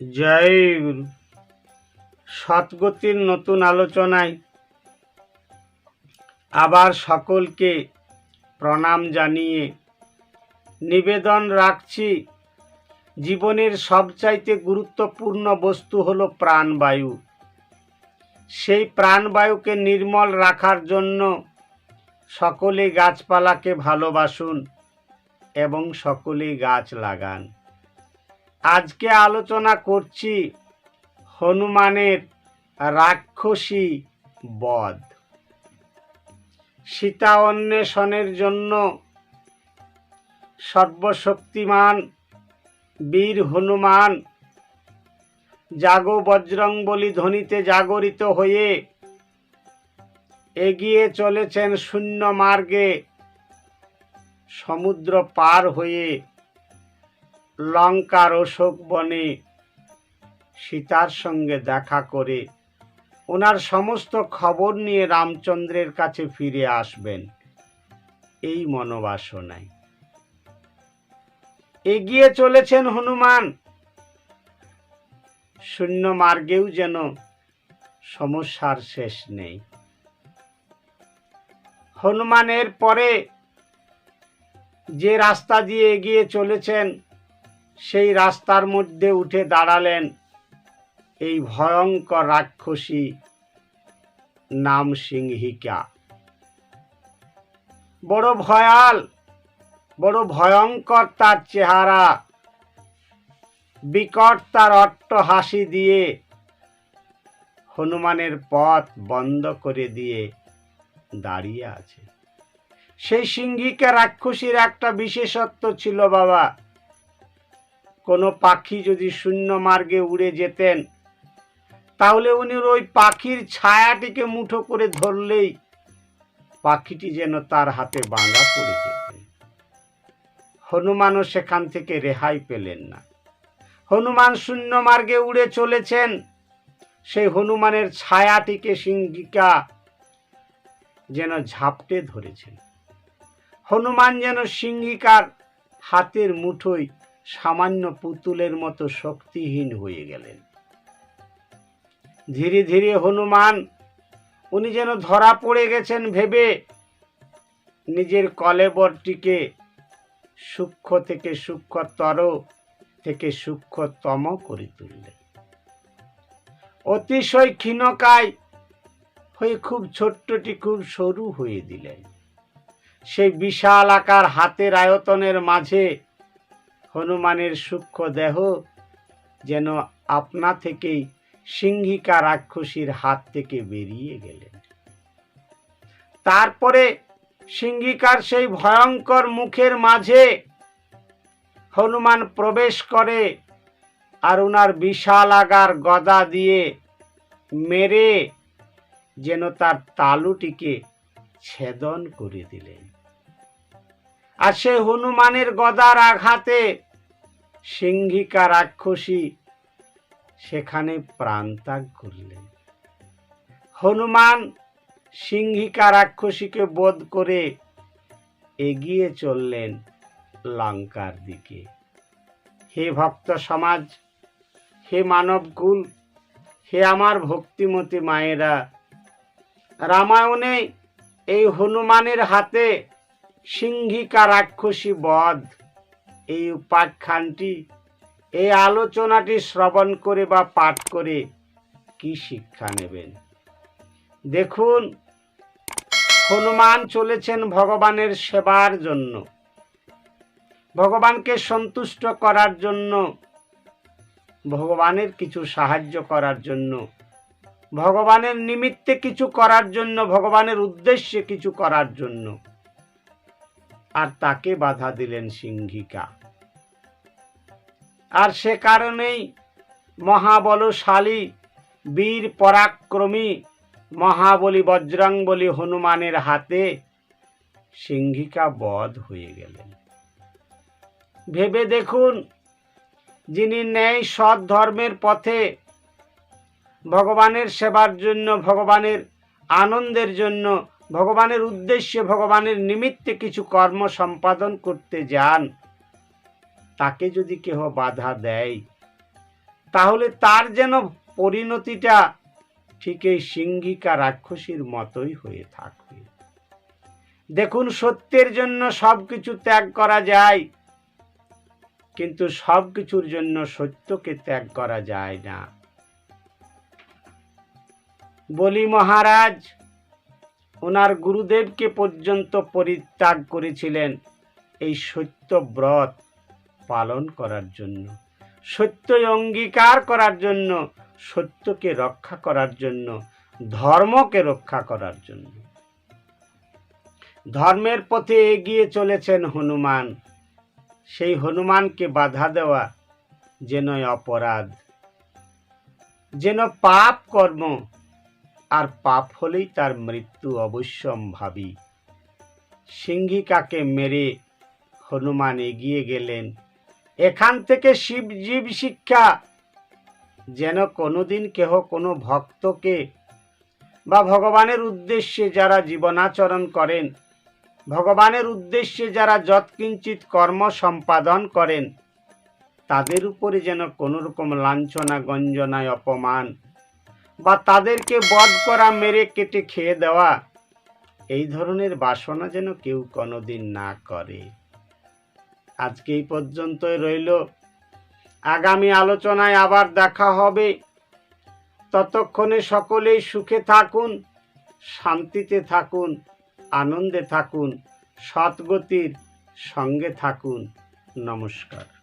জয় গুরু। সৎগতির নতুন আলোচনায় আবার সকলকে প্রণাম জানিয়ে নিবেদন রাখছি, জীবনের সবচাইতে গুরুত্বপূর্ণ বস্তু হলো প্রাণবায়ু। সেই প্রাণবায়ুকে নির্মল রাখার জন্য সকলে গাছপালাকে ভালোবাসুন এবং সকলেই গাছ লাগান। আজকে আলোচনা করছি হনুমানের রাক্ষসী বধ। সীতা অন্বেষণের জন্য সর্বশক্তিমান বীর হনুমান জাগো বজরং বলি ধ্বনিতে জাগরিত হয়ে এগিয়ে চলেছেন শূন্য মার্গে সমুদ্র পার হয়ে লঙ্কার অশোক বনে সীতার সঙ্গে দেখা করে ওনার সমস্ত খবর নিয়ে রামচন্দ্রের কাছে ফিরে আসবেন। এই মনোবাসনায়। এগিয়ে চলেছেন হনুমান। শূন্য মার্গেও যেন সমস্যার শেষ নেই। হনুমানের পরে যে রাস্তা দিয়ে এগিয়ে চলেছেন সেই রাস্তার মধ্যে উঠে দাঁড়ালেন এই ভয়ঙ্কর রাক্ষসী নাম সিংহিকা। বড় ভয়াল, বড় ভয়ঙ্কর তার চেহারা, বিকট তার অট্ট হাসি দিয়ে হনুমানের পথ বন্ধ করে দিয়ে দাঁড়িয়ে আছে। সেই সিংহিকা রাক্ষসীর একটা বিশেষত্ব ছিল বাবা কোনো পাখি যদি শূন্য মার্গে উড়ে যেতেন, তাহলে উনি ওই পাখির ছায়াটিকে মুঠো করে ধরলেই পাখিটি যেন তার হাতে বাঁধা পড়ে যেতেন হনুমানও সেখান থেকে রেহাই পেলেন না। হনুমান শূন্য মার্গে উড়ে চলেছেন, সেই হনুমানের ছায়াটিকে সিংহিকা যেন ঝাপটে ধরেছেন। হনুমান যেন সিংহিকার হাতের মুঠোয় সামান্য পুতুলের মতো শক্তিহীন হয়ে গেলেন। ধীরে ধীরে হনুমান, উনি যেন ধরা পড়ে গেছেন ভেবে নিজের কলেবরটিকে সূক্ষ্ম থেকে সূক্ষ্মতর থেকে সূক্ষ্মতম করে তুললেন। অতিশয় ক্ষীণকায় হয়ে খুব ছোট্টটি খুব সরু হয়ে দিলেন। সেই বিশাল আকার হাতের আয়তনের মাঝে হনুমানের সূক্ষ্ম দেহ যেন আপনা থেকেই সিংহিকা রাক্ষসীর হাত থেকে বেরিয়ে গেলেন। তারপরে সিংহিকার সেই ভয়ঙ্কর মুখের মাঝে হনুমান প্রবেশ করে আর ওনার বিশাল আগার গদা দিয়ে মেরে যেন তার তালুটিকে ছেদন করে দিলেন। আর সে হনুমানের গদার আঘাতে। সিংহিকা রাক্ষসী সেখানে প্রাণত্যাগ করলেন। হনুমান সিংহিকা রাক্ষসীকে বোধ করে এগিয়ে চললেন লঙ্কার দিকে। হে ভক্ত সমাজ, হে মানবকুল হে আমার ভক্তিমতী মায়েরা, রামায়ণে এই হনুমানের হাতে সিংহিকা রাক্ষসী বধ। এই উপাখ্যানটি, এই আলোচনাটি শ্রবণ করে বা পাঠ করে কি শিক্ষা নেবেন? দেখুন, হনুমান চলেছেন ভগবানের সেবার জন্য। ভগবানকে সন্তুষ্ট করার জন্য, ভগবানের কিছু সাহায্য করার জন্য, ভগবানের নিমিত্তে কিছু করার জন্য, ভগবানের উদ্দেশ্যে কিছু করার জন্য। আর তাকে বাধা দিলেন সিংহিকা। আর সে কারণেই মহাবলশালী, বীর পরাক্রমী, মহাবলী বজরংবলী হনুমানের হাতে সিংহিকা বধ হয়ে গেলেন। ভেবে দেখুন, যিনি ন্যায় সৎ ধর্মের পথে ভগবানের সেবার জন্য, ভগবানের আনন্দের জন্য ভগবানের উদ্দেশ্যে, ভগবানের নিমিত্তে কিছু কর্ম সম্পাদন করতে যান। তাকে যদি কেহ বাধা দেয়, তাহলে তার যেন পরিণতিটা ঠিক এই সিংহিকা রাক্ষসীর মতোই হয়ে থাকবে দেখুন, সত্যের জন্য সব কিছু ত্যাগ করা যায়, কিন্তু সব কিছুর জন্য সত্যকে ত্যাগ করা যায় না। বলি মহারাজ ওনার গুরুদেবকে পর্যন্ত পরিত্যাগ করেছিলেন এই সত্য ব্রত পালন করার জন্য সত্য অঙ্গীকার করার জন্য, সত্যকে রক্ষা করার জন্য, ধর্মকে রক্ষা করার জন্য। ধর্মের পথে এগিয়ে চলেছেন হনুমান। সেই হনুমানকে বাধা দেওয়া যেন অপরাধ, যেন পাপ কর্ম আর পাপ হলেই তার মৃত্যু অবশ্যম্ভাবী। সিংহিকাকে মেরে হনুমান এগিয়ে গেলেন? এখান থেকে শিবজীব শিক্ষা। যেন কোনোদিন কেহ কোনো ভক্তকে বা ভগবানের উদ্দেশ্যে যারা জীবনাচরণ করেন, ভগবানের উদ্দেশ্যে যারা যৎকিঞ্চিত কর্ম সম্পাদন করেন, তাদের উপরে যেন কোনো রকম লাঞ্ছনা, গঞ্জনায় অপমান বা তাদেরকে বধ করা, মেরে, কেটে খেয়ে দেওয়া, এই ধরনের বাসনা যেন কেউ কোনোদিন না করে। আজকে এই পর্যন্তই রইল। আগামী আলোচনায় আবার দেখা হবে। ততক্ষণে সকলেই সুখে থাকুন, শান্তিতে থাকুন, আনন্দে থাকুন সৎগতির সঙ্গে থাকুন। নমস্কার।